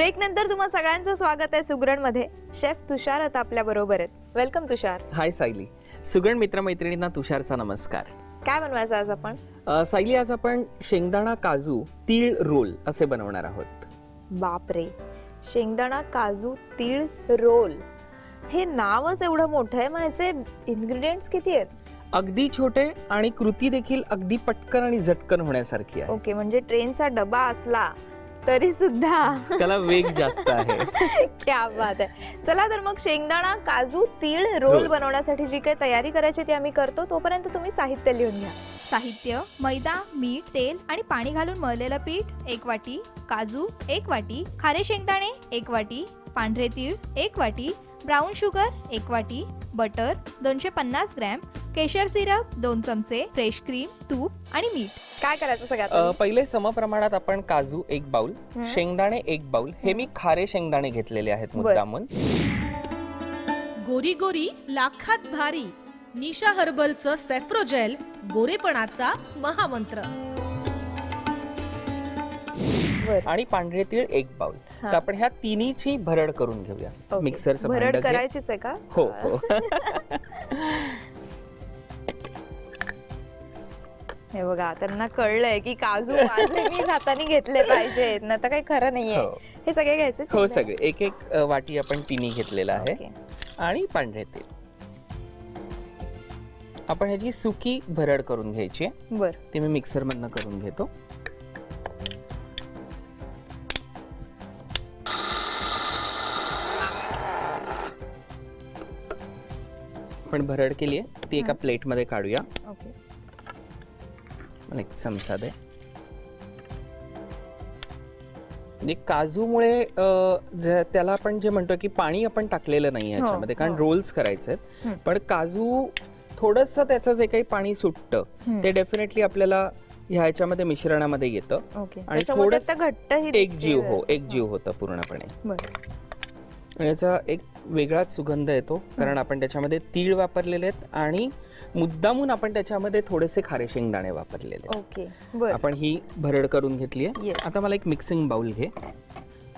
Break नंतर तुम्हा सगळ्यांचं स्वागत आहे सुगरणमध्ये शेफ तुषार आता आपल्या बरोबर आहेत. वेलकम तुषार. हाय सायली. सुगण मित्रमैत्रिणींना तुषारचा नमस्कार. काय बनवायचं आज आपण? सायली आज आपण शेंगदाणा काजू तीळ रोल असे बनवणार आहोत. बापरे. शेंगदाणा काजू तीळ रोल. हे नावच एवढं मोठं आहे मग ह्याचे इन्ग्रेडियंट्स किती आहेत? अगदी छोटे आणि कृती देखील अगदी पटकन आणि झटकन होण्यासारखी आहे. ओके म्हणजे ट्रेनचा डबा असला तरी सुद्धा त्याला वेग जास्त आहे. क्या बात आहे. चला तर मग शेंगदाणा काजू तीळ रोल रोल. बनवण्यासाठी जी काही तयारी करायची ती आम्ही करतो. तोपर्यंत तुम्ही साहित्य लिहून घ्या. साहित्य मैदा मीठ तेल आणि पाणी घालून मळलेलं पीठ एक वाटी काजू एक वाटी खारे शेंगदाणे एक वाटी पांढरे तीळ एक वाटी ब्राऊन शुगर एक वाटी बटर दोनशे पन्नास ग्रॅम केशर सिरप दोन चमचे फ्रेश क्रीम तूप आणि मीठ काय करायचं सगळ्यात अ, आधी? पहिले समप्रमाणात आपण काजू एक बाउल. शेंगदाणे एक बाउल हे मी खारे शेंगदाणे घेतलेले आहेत बर. मुद्दामून गोरी गोरी लाखात भारी निशा हर्बलचं सेफ्रोजेल गोरेपणाचा महामंत्र बरं. आणि पांढरे तीळ एक बाउल. तर आपण ह्या तिन्हीची भरड करून घेऊया ओके. मिक्सरचं भरड भांडं घे. करायचीच आहे का हो हो हे बघा त्यांना कळलंय की काजू मी हाताने घेतले पाहिजेत. ना तर काही खरं नाहीये. हो. हे सगळे घ्यायचे हो सगळे. एक एक अ, वाटी आपण तिन्ही घेतलेला आहे. ओके. आणि पांढरे तेल. आपण ह्याची सुकी भरड करून घ्यायची आहे. बर. ती मी मिक्सर मधनं करून घेतो. आपण भरड केली आहे. ती एका प्लेटमध्ये काढूया. ओके. एक चमचा दे. म्हणजे काजूमुळे त्याला आपण जे म्हणतो की पाणी आपण टाकलेलं नाही ह्याच्यामध्ये कारण हो. रोल्स करायचे आहेत. हं. पण काजू थोडस त्याचं जे काही पाणी सुटतं. ते डेफिनेटली आपल्याला ह्याच्यामध्ये मिश्रणामध्ये येतं. ओके. आणि थोडंसं आता घट्ट ही एक जीव हो एक जीव होतं पूर्णपणे. बर. आणि याचा एक वेगळाच सुगंध येतो. कारण आपण त्याच्यामध्ये तीळ वापरलेले आहेत आणि मुद्दामून आपण त्याच्यामध्ये थोडेसे खारे शेंगदाणे वापरलेले. ओके बर. आपण ही भरड करून घेतली आहे. Yes. आता मला एक मिक्सिंग बाउल घे.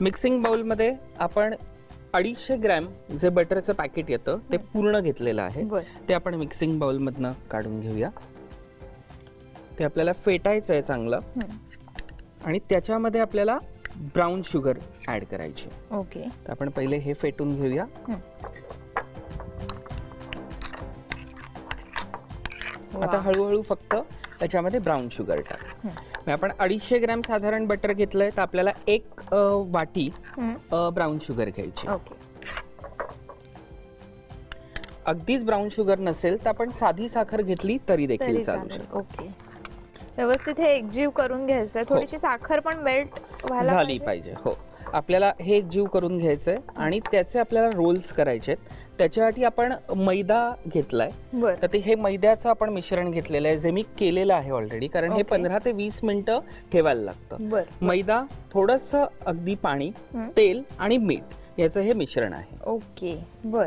मिक्सिंग बाउलमध्ये आपण अडीचशे ग्रॅम जे बटरचं पॅकेट येतं ते पूर्ण घेतलेलं आहे. बर. ते आपण मिक्सिंग बाउल मधनं काढून घेऊया. ते आपल्याला फेटायचं आहे चांगलं. हं. आणि त्याच्यामध्ये आपल्याला ब्राऊन शुगर ऍड करायची. ओके. तर आपण पहिले हे फेटून घेऊया. हं. आता. हळूहळू फक्त त्याच्यामध्ये ब्राऊन शुगर टाक. हं. आपण अडीचशे ग्रॅम साधारण बटर घेतलंय तर आपल्याला एक वाटी हं. ब्राऊन शुगर घ्यायची. अगदीच ब्राऊन शुगर नसेल तर आपण साधी साखर घेतली तरी देखील चालू शकते. ओके. व्यवस्थित हे एकजीव करून घ्यायचंय. थोडीशी साखर पण मेल्ट व्हायला झाली पाहिजे. हो. आपल्याला हे एक जीव करून घ्यायचंय आणि त्याचे आपल्याला रोल्स करायचे त्याच्यासाठी आपण मैदा घेतलाय. बर. तर ते हे मैद्याचं आपण मिश्रण घेतलेलं आहे जे मी केलेलं आहे ऑलरेडी कारण हे. पंधरा ते वीस मिनिटं ठेवायला लागतं. बर. मैदा थोडस अगदी पाणी हं. तेल आणि मीठ याचं हे मिश्रण आहे. ओके बर.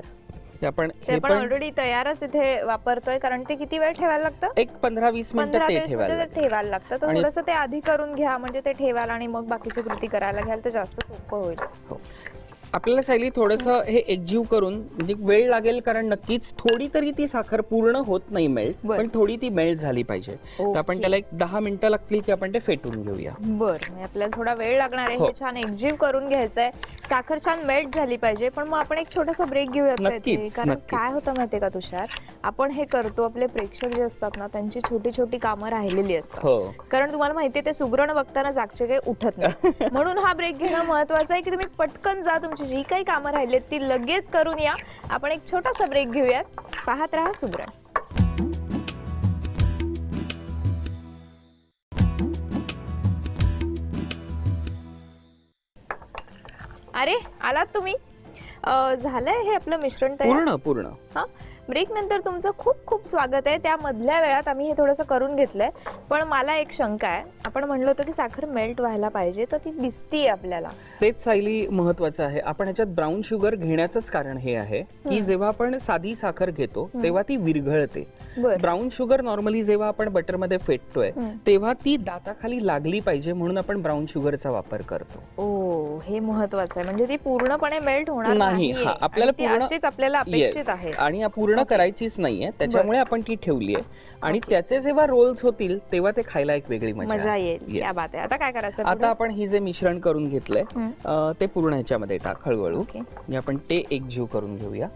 ते आपण ते हे पण ऑलरेडी तयारच इथे वापरतोय कारण ते किती वेळ ठेवायला लागतं एक पंधरा वीस मिनिटं पंधरा ते वीस ठेवायला मिनिटं ते लागतं. ठेवायला लागतं तर आणि- थोडंसं ते आधी करून घ्या म्हणजे ते ठेवायला आणि मग बाकीची कृती करायला घ्याल तर जास्त सोपं होईल हो. आपल्याला सायली थोडस हे एकजीव करून म्हणजे वेळ लागेल कारण नक्कीच थोडी तरी ती साखर पूर्ण होत नाही मेल्ट बर. पण थोडी ती मेल्ट झाली पाहिजे तर आपण ओके. त्याला एक दहा मिनिटं लागतील की आपण ते फेटून घेऊया बर म्हणजे आपल्याला थोडा वेळ लागणार आहे हो. हे छान एकजीव करून घ्यायचंय साखर छान मेल्ट झाली पाहिजे पण मग आपण एक छोटासा ब्रेक घेऊयात का इथे? नक्कीच, कारण नक्कीच. काय होतं माहितीये का तुषार आपण हे करतो आपले प्रेक्षक जे असतात ना त्यांची छोटी छोटी कामं राहिलेली असतात हो कारण तुम्हाला माहितीये ते सुग्रण बघताना जागचे काही उठत नाही म्हणून हा ब्रेक घेणं महत्वाचं आहे की तुम्ही पटकन जा तुमची जी काही कामं राहिलीत ती लगेच करून या. आपण एक छोटासा ब्रेक घेऊयात. पाहत राहा सुग्रण अरे आलात तुम्ही? अं, झालंय हे आपलं मिश्रण तयार? पूर्ण पूर्ण. हा? ब्रेक नंतर तुमचं खूप खूप स्वागत आहे. त्या मधल्या वेळात आम्ही हे थोडंसं करून घेतलंय. पण मला एक शंका आहे. आपण म्हणलं होतं की साखर मेल्ट व्हायला पाहिजे तर ती दिसतीये आपल्याला. तेच सायली महत्वाचं आहे. आपण ह्याच्यात ब्राऊन शुगर घेण्याचंच कारण हे आहे की जेव्हा आपण साधी साखर घेतो तेव्हा ती विरघळते. बरं. ब्राऊन शुगर नॉर्मली जेव्हा आपण बटरमध्ये फेटतोय. तेव्हा ती दाताखाली लागली पाहिजे म्हणून आपण ब्राऊन शुगरचा वापर करतो. ओ हे महत्वाचं आहे. म्हणजे ती पूर्णपणे मेल्ट होणार नाही नाहीये. आपल्याला आणि ती पूर्ण अशीच आपल्याला अपेक्षित. आहे. आणि या पूर्ण करायचीच नाहीये. त्याच्यामुळे आपण ती ठेवली आहे आणि त्याचे जेव्हा रोल्स होतील तेव्हा ते खायला एक वेगळी मजा. येईल. या Yes. बात आहे. आता काय करायचं आता? आपण ही जे मिश्रण करून घेतलंय. अं, ते पूर्ण ह्याच्यामध्ये टाक हळूहळू. ओके. म्हणजे आपण ते एकजीव करून घेऊया.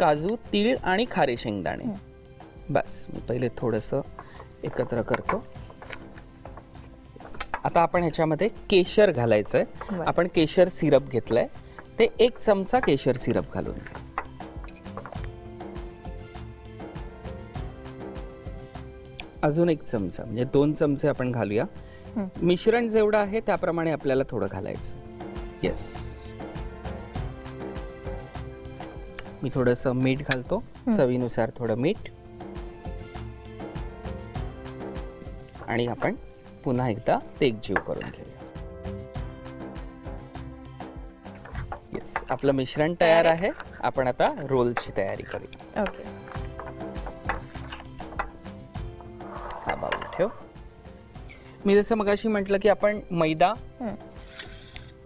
काजू तीळ आणि खारे शेंगदाणे. बस मी पहिले थोडस एकत्र करतो. आता आपण ह्याच्यामध्ये केशर घालायचंय. बरं. आपण केशर सिरप घेतलंय. ते एक चमचा केशर सिरप घालून घ्या. अजून एक चमचा म्हणजे दोन चमचे आपण घालूया. मिश्रण जेवढं आहे त्याप्रमाणे आपल्याला थोडं घालायचं. येस मी थोडस मीठ घालतो. चवीनुसार थोडं मीठ. आणि आपण पुन्हा एकदा ते एकजीव करून घेऊया. आपलं मिश्रण तयार आहे आपण आता रोलची तयारी करूया ओके हा बाजू ठेव मी जसं मगाशी म्हटलं की आपण मैदा हं.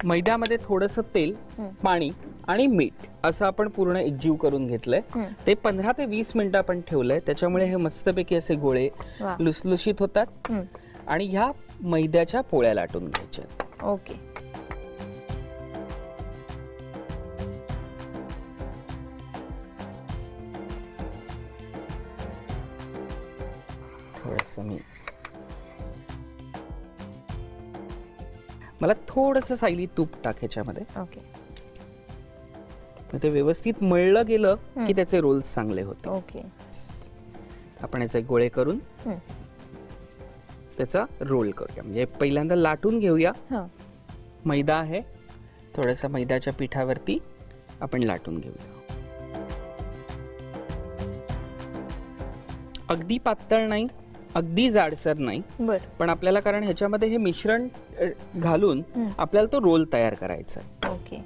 मैद्यामध्ये थोडस तेल हं. पाणी आणि मीठ असं आपण पूर्ण एकजीव करून घेतलंय हं. ते पंधरा ते वीस मिनिटं आपण ठेवलंय त्याच्यामुळे हे मस्तपैकी असे गोळे वा. लुसलुशीत होतात हं. आणि ह्या मैद्याच्या पोळ्या लाटून घ्यायच्या ओके थोडस मी मला थोडस सायली तूप टाक ह्याच्यामध्ये. ओके. मग ते व्यवस्थित मळलं गेलं. की त्याचे रोल्स चांगले होते. ओके. आपण याचे गोळे करून हं. त्याचा रोल करूया. म्हणजे पहिल्यांदा लाटून घेऊया. हा. मैदा आहे. थोड्याशा मैद्याच्या पिठावरती आपण लाटून घेऊया. अगदी पातळ नाही. अगदी जाडसर नाही. बर. पण आपल्याला कारण ह्याच्यामध्ये हे मिश्रण अ, घालून. आपल्याला तो रोल तयार करायचा आहे. ओके.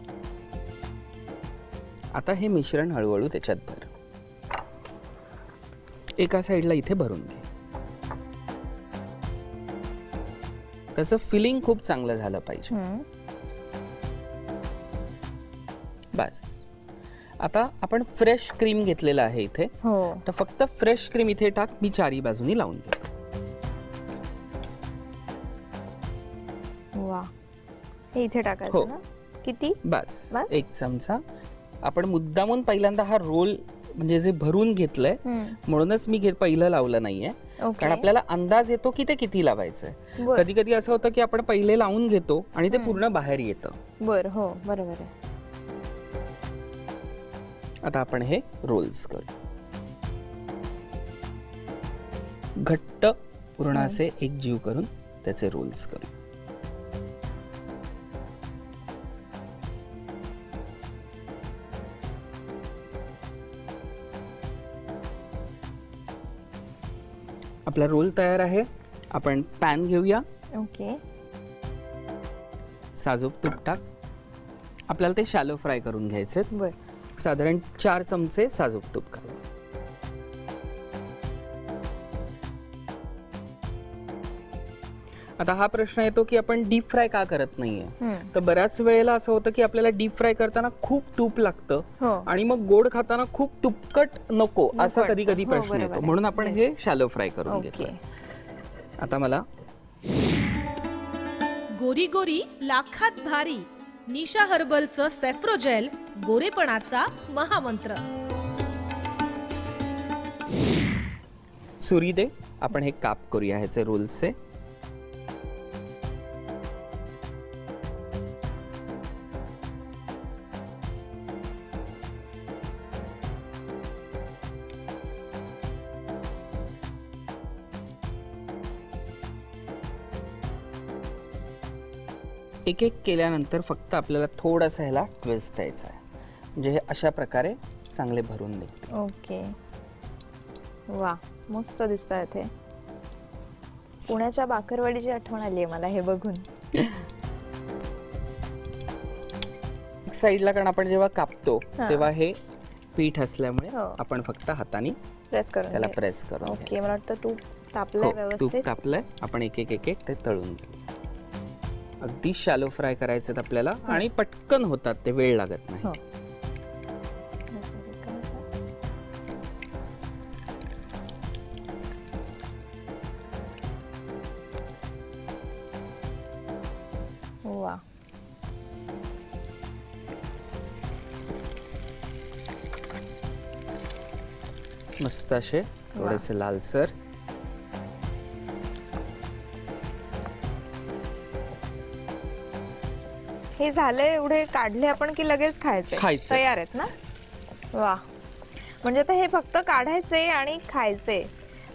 आता हे मिश्रण हळूहळू त्याच्यात भर. एका साईडला इथे भरून घे. त्याचं फिलिंग खूप चांगलं झालं पाहिजे. बस. आता आपण फ्रेश क्रीम घेतलेला आहे इथे. हो. तर फक्त फ्रेश क्रीम इथे टाक मी चारी बाजूनी लावून घेतो. वा. हे इथे हो. टाकायचं ना? किती? बस बस? एक चमचा. आपण मुद्दामून पहिल्यांदा हा रोल म्हणजे जे भरून घेतलंय हं. म्हणूनच मी घे- पहिलं लावलं नाहीये. ओके. कारण आपल्याला अंदाज येतो की ते किती लावायचंय. बर. कधी कधी असं होतं की आपण पहिले लावून घेतो आणि ते पूर्ण बाहेर येतं. बर हो बरोबर आहे. आता आपण हे रोल्स करू. घट्ट पूर्ण असे एक जीव करून त्याचे रोल्स करू. आपला रोल तयार आहे. आपण पॅन घेऊया. ओके साजूक तूप टाक आपल्याला ते शॅलो फ्राय करून घ्यायचे बर. साधारण चार चमचे साजूक तूप घालू आता हा प्रश्न येतो की आपण डीप फ्राय का करत नाहीये? हं. तर बऱ्याच वेळेला असं होतं की आपल्याला डीप फ्राय करताना खूप तूप लागतं हो. आणि मग गोड खाताना खूप तुपकट नको असा कधी कधी हो, प्रश्न येतो. म्हणून आपण हे. शॅलो फ्राय करून ओके घेतो आता मला गोरी गोरी लाखात भारी. निशा हर्बलचं सेफ्रोजेल गोरेपणाचा महामंत्र. सुरी दे आपण हे काप करूया ह्याचे रोल्सचे एक एक केल्यानंतर फक्त आपल्याला थोडासा ह्याला ट्विस्ट द्यायचा आहे म्हणजे हे अशा प्रकारे चांगले भरून निघते ओके वा मस्त दिसत इथे पुण्याच्या बाकरवाडीची आठवण आली आहे मला हे बघून एक साईडला कारण आपण जेव्हा कापतो हा. तेव्हा हे पीठ असल्यामुळे हो. आपण फक्त हाताने प्रेस करून त्याला. प्रेस करून ओके घ्यायचं. मला वाटतं तूप तापलंय हो तूप व्यवस्थित तापलंय आपण एक एक एक एक ते तळून घेऊ अगदी शॅलो फ्राय करायचे आपल्याला आणि पटकन होतात ते वेळ लागत नाही. हो. वा. मस्त असे थोडेसे लालसर. हे झाले एवढे काढले आपण की लगेच खायचे खायचे. तयार आहेत ना? वा. म्हणजे आता हे फक्त काढायचे आणि खायचे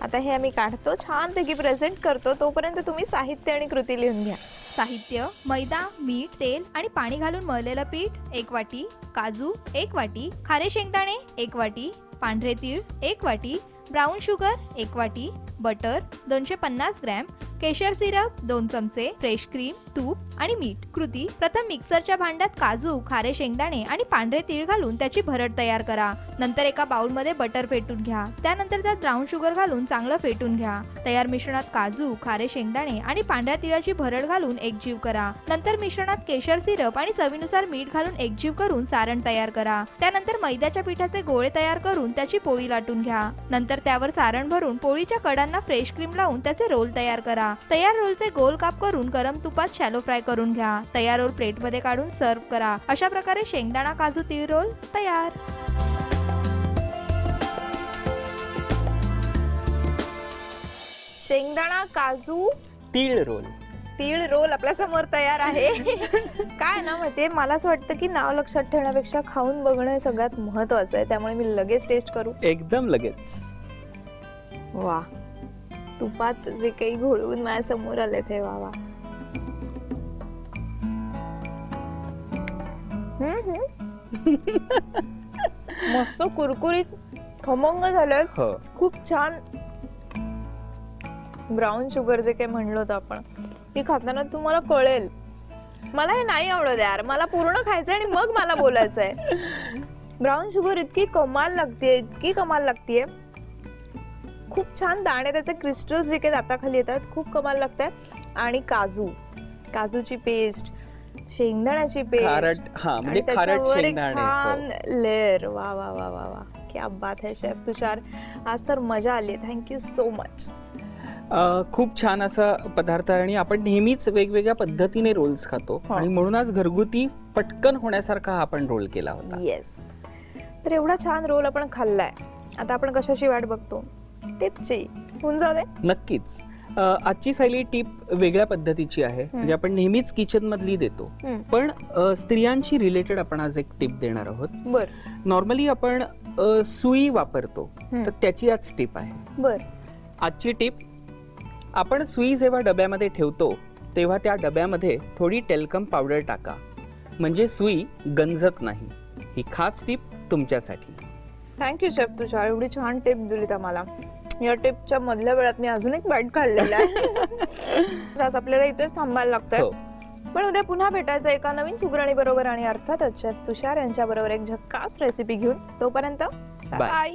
आता हे आम्ही काढतो छानपैकी प्रेझेंट करतो. तोपर्यंत तुम्ही साहित्य आणि कृती लिहून घ्या. साहित्य मैदा मीठ तेल आणि पाणी घालून मळलेलं पीठ एक वाटी काजू एक वाटी खारे शेंगदाणे एक वाटी पांढरे तीळ एक वाटी ब्राऊन शुगर एक वाटी बटर दोनशे पन्नास ग्रॅम केशर सिरप दोन चमचे फ्रेश क्रीम तूप आणि मीठ. कृती प्रथम मिक्सरच्या भांड्यात काजू खारे शेंगदाणे आणि पांढरे तीळ घालून त्याची भरड तयार करा. नंतर एका बाउलमध्ये बटर फेटून घ्या. त्यानंतर त्यात ब्राऊन शुगर घालून चांगलं फेटून घ्या. तयार मिश्रणात काजू खारे शेंगदाणे आणि पांढऱ्या तिळाची भरड घालून एकजीव करा. नंतर मिश्रणात केशर सिरप आणि चवीनुसार मीठ घालून एकजीव करून सारण तयार करा. त्यानंतर मैद्याच्या पिठाचे गोळे तयार करून त्याची पोळी लाटून घ्या. नंतर त्यावर सारण भरून पोळीच्या कडांना फ्रेश क्रीम लावून त्याचे रोल तयार करा. तयार रोलचे गोल काप करून गरम तुपात शॅलो फ्राय करून घ्या. तयार रोल प्लेटमध्ये काढून सर्व करा. अशा प्रकारे शेंगदाणा काजू तीळ रोल तयार. शेंगदाणा काजू तीळ रोल. तीळ रोल आपल्यासमोर तयार आहे. काय ना माहितीये मला असं वाटतं की नाव लक्षात ठेवण्यापेक्षा खाऊन बघणं हे सगळ्यात महत्वाचं आहे. त्यामुळे मी लगेच टेस्ट करू. एकदम लगेच. वा. तुपात जे काही घोळवून माझ्यासमोर आले ते वा वा हम्म, हम्म. मस्त कुरकुरीत खमंग झालं. हो. खूप छान. ब्राऊन शुगर जे काही म्हणलो होतं आपण हे खाताना तुम्हाला कळेल. मला हे नाही आवडत यार. मला पूर्ण खायचंय आणि मग मला बोलायचंय. ब्राऊन शुगर इतकी कमाल लागते इतकी कमाल लागतेय. खूप छान दाणे त्याचे क्रिस्टल्स जे काही दाताखाली येतात खूप कमाल लागतात. आणि काजू काजूची पेस्ट शेंगदाण्याची पेस्ट हा म्हणजे त्याच्यावर एक शेंगदाणे छान हो. लेअर वा वा वा वा वा. क्या बात है शेफ तुषार. आज तर मजा आली. थँक्यू सो मच खूप छान असा पदार्थ आहे आणि आपण नेहमीच वेगवेगळ्या पद्धतीने रोल्स खातो. हो. आणि म्हणून आज घरगुती पटकन होण्यासारखा हा आपण रोल केला होता. येस तर एवढा छान रोल आपण खाल्लाय. आता आपण कशाची वाट बघतो? टिपची होऊन जाऊ दे. नक्कीच. अ, आजची सायली टीप वेगळ्या पद्धतीची आहे म्हणजे आपण नेहमीच किचन मधली देतो. हम्म. पण अ, स्त्रियांशी रिलेटेड आपण आज एक टीप देणार आहोत. बर. नॉर्मली आपण अ, सुई वापरतो. हम्म. तर त्याची आज टीप आहे. बर. आजची टीप आपण सुई जेव्हा डब्यामध्ये ठेवतो तेव्हा त्या डब्यामध्ये थोडी टेलकम पावडर टाका. म्हणजे सुई गंजत नाही. ही खास टीप तुमच्यासाठी. थँक्यू शेफ तुषार एवढी छान टिप दिलीत आम्हाला या टिपच्या मधल्या वेळात मी अजून एक बाईट खाल्लेला आहे. आज आपल्याला इथेच थांबायला लागतंय. हो. पण उद्या पुन्हा भेटायचं एका नवीन सुगरणी बरोबर आणि अर्थातच शेफ तुषार यांच्या बरोबर एक झक्कास रेसिपी घेऊन. तोपर्यंत. बाय